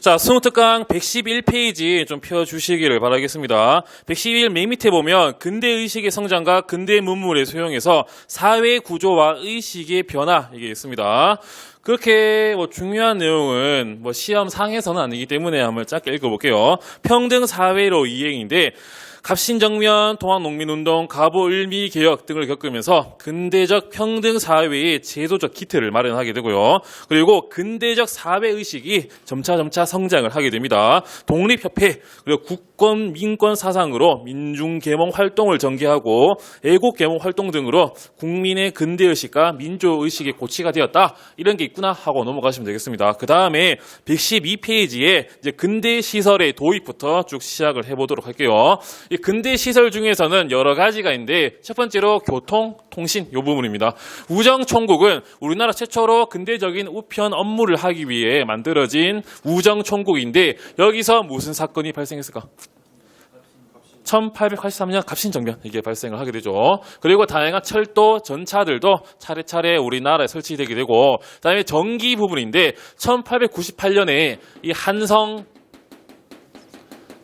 자, 수능특강 111페이지 좀 펴주시기를 바라겠습니다. 111 맨 밑에 보면 근대의식의 성장과 근대 문물의 소용에서 사회 구조와 의식의 변화 이게 있습니다. 그렇게 뭐 중요한 내용은 뭐 시험 상에서는 아니기 때문에 한번 짧게 읽어볼게요. 평등 사회로 이행인데 갑신정면, 통합농민운동, 가보을미 개혁 등을 겪으면서 근대적 평등 사회의 제도적 기틀을 마련하게 되고요. 그리고 근대적 사회 의식이 점차 점차 성장을 하게 됩니다. 독립협회 그리고 국권 민권 사상으로 민중 계몽 활동을 전개하고 애국 계몽 활동 등으로 국민의 근대 의식과 민족 의식의 고치가 되었다. 이런 게 있 구나 하고 넘어가시면 되겠습니다. 그 다음에 112페이지에 이제 근대 시설의 도입부터 쭉 시작을 해보도록 할게요. 이 근대 시설 중에서는 여러 가지가 있는데 첫 번째로 교통, 통신 요 부분입니다. 우정총국은 우리나라 최초로 근대적인 우편 업무를 하기 위해 만들어진 우정총국인데 여기서 무슨 사건이 발생했을까? 1883년 갑신정변 이게 발생을 하게 되죠. 그리고 다양한 철도 전차들도 차례차례 우리나라에 설치되게 되고 그다음에 전기 부분인데 1898년에 이 한성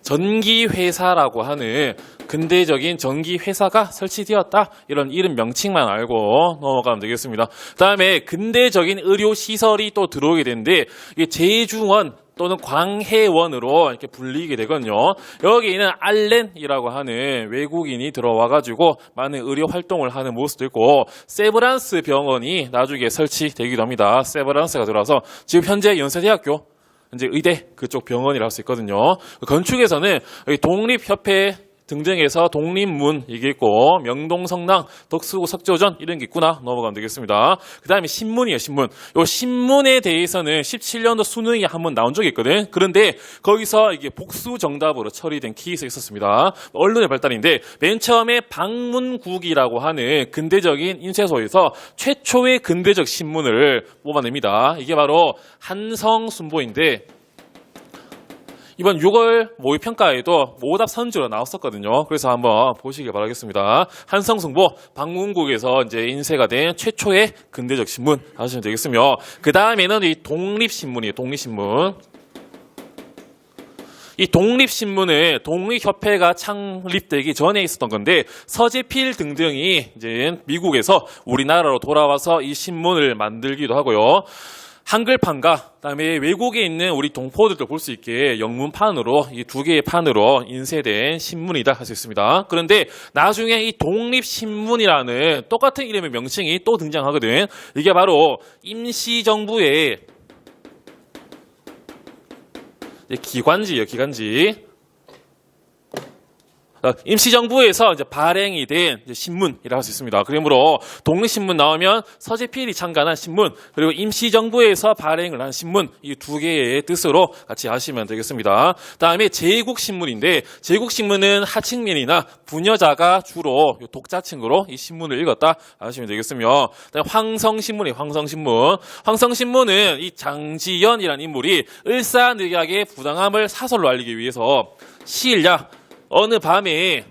전기회사라고 하는 근대적인 전기회사가 설치되었다. 이런 이름 명칭만 알고 넘어가면 되겠습니다. 그 다음에 근대적인 의료시설이 또 들어오게 되는데 이게 제주원 또는 광해원으로 이렇게 불리게 되거든요. 여기는 알렌이라고 하는 외국인이 들어와 가지고 많은 의료 활동을 하는 모습도 있고 세브란스 병원이 나중에 설치되기도 합니다. 세브란스가 들어와서 지금 현재 연세대학교 이제 의대 그쪽 병원이라고 할 수 있거든요. 건축에서는 여기 독립협회 등등에서 독립문 이게 있고 명동성당 덕수구 석조전 이런 게 있구나 넘어가면 되겠습니다. 그 다음에 신문이에요 신문. 요 신문에 대해서는 17년도 수능이 한번 나온 적이 있거든. 그런데 거기서 이게 복수 정답으로 처리된 케이스가 있었습니다. 언론의 발달인데 맨 처음에 방문국이라고 하는 근대적인 인쇄소에서 최초의 근대적 신문을 뽑아냅니다. 이게 바로 한성순보인데 이번 6월 모의 평가에도 모답 선지로 나왔었거든요. 그래서 한번 보시길 바라겠습니다. 한성승보 방문국에서 이제 인쇄가 된 최초의 근대적 신문 하시면 되겠으며 그 다음에는 이 독립신문이에요. 독립신문. 이 독립신문은 독립협회가 창립되기 전에 있었던 건데 서재필 등등이 이제 미국에서 우리나라로 돌아와서 이 신문을 만들기도 하고요. 한글판과 그다음에 외국에 있는 우리 동포들도 볼 수 있게 영문판으로 이 두 개의 판으로 인쇄된 신문이다 할 수 있습니다. 그런데 나중에 이 독립신문이라는 똑같은 이름의 명칭이 또 등장하거든. 이게 바로 임시정부의 기관지예요, 기관지. 어, 임시정부에서 이제 발행이 된 이제 신문이라고 할 수 있습니다. 그러므로 독립신문 나오면 서재필이 창간한 신문 그리고 임시정부에서 발행을 한 신문 이 두 개의 뜻으로 같이 아시면 되겠습니다. 다음에 제국신문인데 제국신문은 하층민이나 부녀자가 주로 요 독자층으로 이 신문을 읽었다 아시면 되겠으며 황성신문이 황성신문 황성신문은 이 장지연이라는 인물이 을사늑약의 부당함을 사설로 알리기 위해서 시일야 어느 밤에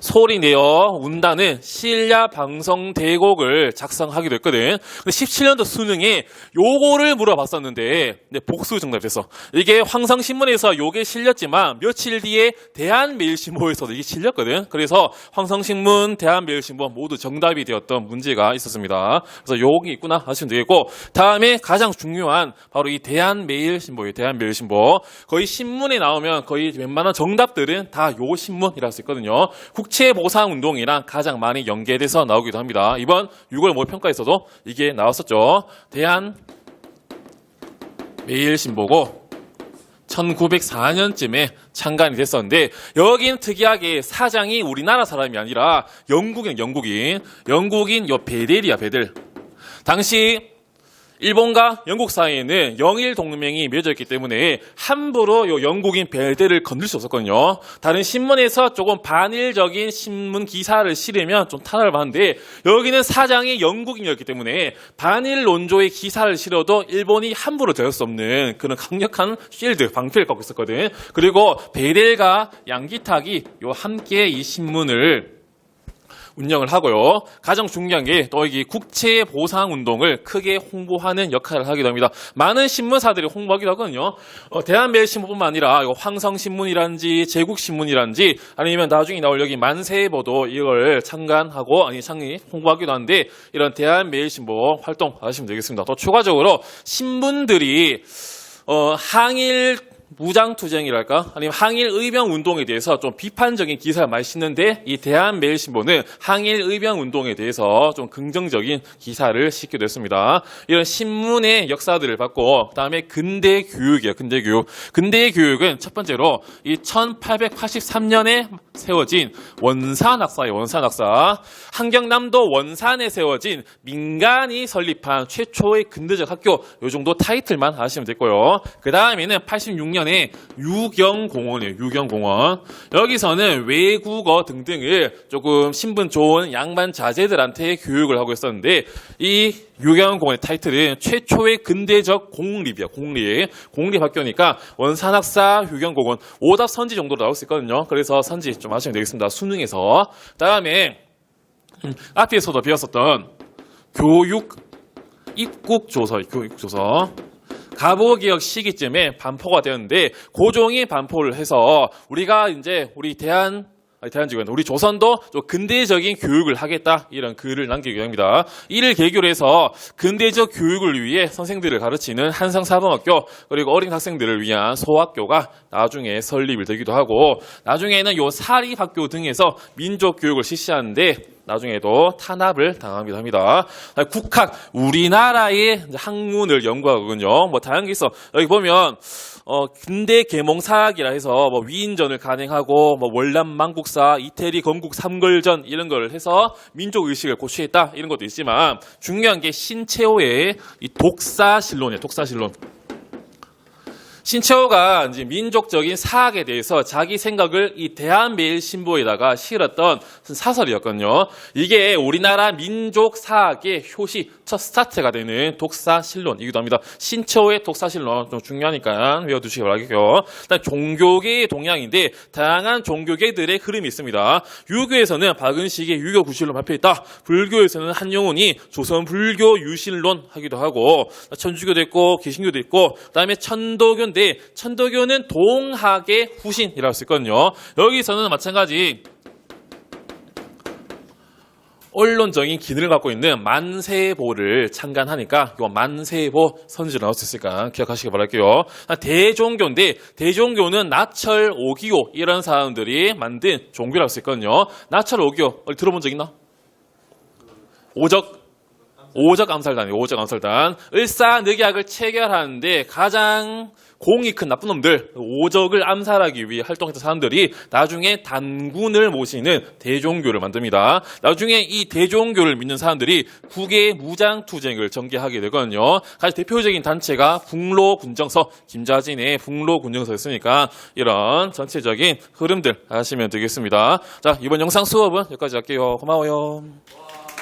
소리 내어 운다는 실야 방송 대곡을 작성하기도 했거든. 근데 17년도 수능에 요거를 물어봤었는데 네, 복수 정답했어. 이게 황성신문에서 요게 실렸지만 며칠 뒤에 대한매일신보에서도 이게 실렸거든. 그래서 황성신문, 대한매일신보 모두 정답이 되었던 문제가 있었습니다. 그래서 요게 있구나 하시면 되겠고 다음에 가장 중요한 바로 이 대한매일신보예요. 대한매일신보. 거의 신문에 나오면 거의 웬만한 정답들은 다 요 신문이라 할수 있거든요. 국채보상 운동이랑 가장 많이 연계돼서 나오기도 합니다. 이번 6월 모평가에서도 이게 나왔었죠. 대한 매일신보고 1904년쯤에 창간이 됐었는데 여긴 특이하게 사장이 우리나라 사람이 아니라 영국인 영국인 영국인 요 베델이야 베델 당시 일본과 영국 사이에는 영일 동맹이 맺어 있기 때문에 함부로 요 영국인 벨데를 건들 수 없었거든요. 다른 신문에서 조금 반일적인 신문 기사를 실으면 좀 탄압을 받는데 여기는 사장이 영국인이었기 때문에 반일 논조의 기사를 실어도 일본이 함부로 대할 수 없는 그런 강력한 쉴드 방패를 갖고 있었거든. 그리고 베델과 양기탁이 요 함께 이 신문을 운영을 하고요. 가장 중요한 게 또 이게 국채 보상 운동을 크게 홍보하는 역할을 하기도 합니다. 많은 신문사들이 홍보하기도 하거든요. 어, 대한매일신문뿐만 아니라 황성신문이란지 제국신문이란지 아니면 나중에 나올 여기 만세보도 이걸 참관하고 아니 창의 홍보하기도 하는데 이런 대한매일신문 활동 하시면 되겠습니다. 또 추가적으로 신문들이 어, 항일 무장투쟁이랄까? 아니면 항일 의병 운동에 대해서 좀 비판적인 기사를 많이 싣는데 이 대한매일신보는 항일 의병 운동에 대해서 좀 긍정적인 기사를 싣기도 했습니다. 이런 신문의 역사들을 받고 그다음에 근대 교육이에요. 근대 교육. 근대 교육은 첫 번째로 이 1883년에 세워진 원산 학사예요. 원산 학사. 한경남도 원산에 세워진 민간이 설립한 최초의 근대적 학교 요 정도 타이틀만 아시면 됐고요. 그 다음에는 86년 에 유경공원이에요. 유경공원. 여기서는 외국어 등등을 조금 신분 좋은 양반 자제들한테 교육을 하고 있었는데 이 유경공원의 타이틀은 최초의 근대적 공립이야. 공립. 공립 학교니까 원산학사 유경공원 오답 선지 정도로 나올 수 있거든요. 그래서 선지 좀 하시면 되겠습니다. 수능에서. 그다음에 음, 앞에서도 배웠었던 교육 입국 조서, 교육 조서. 가보개혁 시기쯤에 반포가 되었는데 고종이 반포를 해서 우리가 이제 우리 대한 대한지구는 우리 조선도 좀 근대적인 교육을 하겠다 이런 글을 남기게 됩니다. 이를 계기로 해서 근대적 교육을 위해 선생들을 가르치는 한성사범학교 그리고 어린 학생들을 위한 소학교가 나중에 설립이 되기도 하고 나중에는 요 사립학교 등에서 민족 교육을 실시하는데 나중에도 탄압을 당하기도 합니다. 국학 우리나라의 학문을 연구하거든요. 뭐 다양한 게. 여기 보면 어, 근대 계몽 사학이라 해서 뭐 위인전을 간행하고 뭐 월남 망국사, 이태리 건국 삼걸전 이런 걸 해서 민족 의식을 고취했다 이런 것도 있지만 중요한 게 신채호의 이 독사실론이에요. 독사실론. 신채호가 이제 민족적인 사학에 대해서 자기 생각을 이 대한매일신보에다가 실었던 사설이었거든요. 이게 우리나라 민족 사학의 효시 첫 스타트가 되는 독사실론이기도 합니다. 신채호의 독사실론 좀 중요하니까 외워두시기 바라겠고요. 일단 종교계의 동향인데 다양한 종교계들의 흐름이 있습니다. 유교에서는 박은식의 유교 구실론 발표했다. 불교에서는 한용운이 조선 불교 유실론 하기도 하고 천주교도 있고 개신교도 있고 그다음에 천도교인데 천도교는 동학의 후신이라고 있거든요. 여기서는 마찬가지 언론적인 기능을 갖고 있는 만세보를 창간하니까 이 만세보 선지를 나올 수 있으니까 기억하시기 바랄게요. 대종교인데 대종교는 나철 오기오 이런 사람들이 만든 종교라고 있거든요. 나철 오기오 들어본 적 있나? 오적 오적 암살단이에요. 오적 암살단. 을사늑약을 체결하는데 가장 공이 큰 나쁜 놈들 오적을 암살하기 위해 활동했던 사람들이 나중에 단군을 모시는 대종교를 만듭니다. 나중에 이 대종교를 믿는 사람들이 국외 무장 투쟁을 전개하게 되거든요. 가장 대표적인 단체가 북로군정서 김자진의 북로군정서였으니까 이런 전체적인 흐름들 아시면 되겠습니다. 자 이번 영상 수업은 여기까지 할게요. 고마워요.